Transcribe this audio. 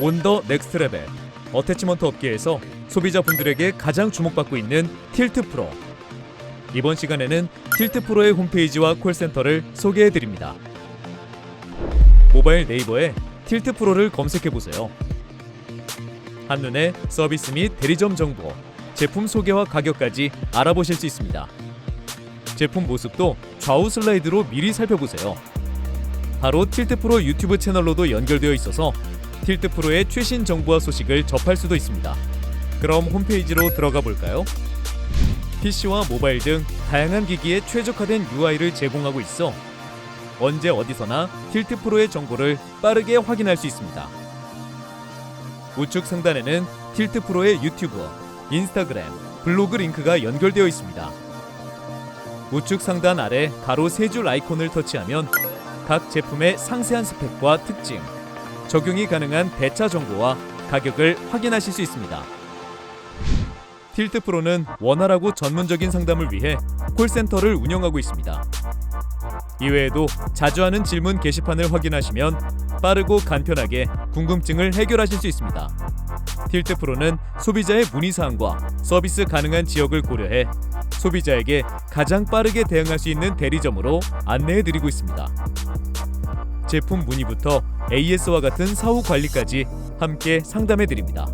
온더 넥스트 레벨 어태치먼트 업계에서 소비자분들에게 가장 주목받고 있는 틸트 프로. 이번 시간에는 틸트 프로의 홈페이지와 콜센터를 소개해 드립니다. 모바일 네이버에 틸트 프로를 검색해 보세요. 한눈에 서비스 및 대리점 정보, 제품 소개와 가격까지 알아보실 수 있습니다. 제품 모습도 좌우 슬라이드로 미리 살펴보세요. 바로 틸트 프로 유튜브 채널로도 연결되어 있어서 틸트 프로의 최신 정보와 소식을 접할 수도 있습니다. 그럼 홈페이지로 들어가 볼까요? PC와 모바일 등 다양한 기기에 최적화된 UI를 제공하고 있어 언제 어디서나 틸트 프로의 정보를 빠르게 확인할 수 있습니다. 우측 상단에는 틸트 프로의 유튜브, 인스타그램, 블로그 링크가 연결되어 있습니다. 우측 상단 아래 가로 세 줄 아이콘을 터치하면 각 제품의 상세한 스펙과 특징, 적용이 가능한 배차 정보와 가격을 확인하실 수 있습니다. 틸트 프로는 원활하고 전문적인 상담을 위해 콜센터를 운영하고 있습니다. 이외에도 자주 하는 질문 게시판을 확인하시면 빠르고 간편하게 궁금증을 해결하실 수 있습니다. 틸트 프로는 소비자의 문의 사항과 서비스 가능한 지역을 고려해 소비자에게 가장 빠르게 대응할 수 있는 대리점으로 안내해 드리고 있습니다. 제품 문의부터 AS와 같은 사후 관리까지 함께 상담해 드립니다.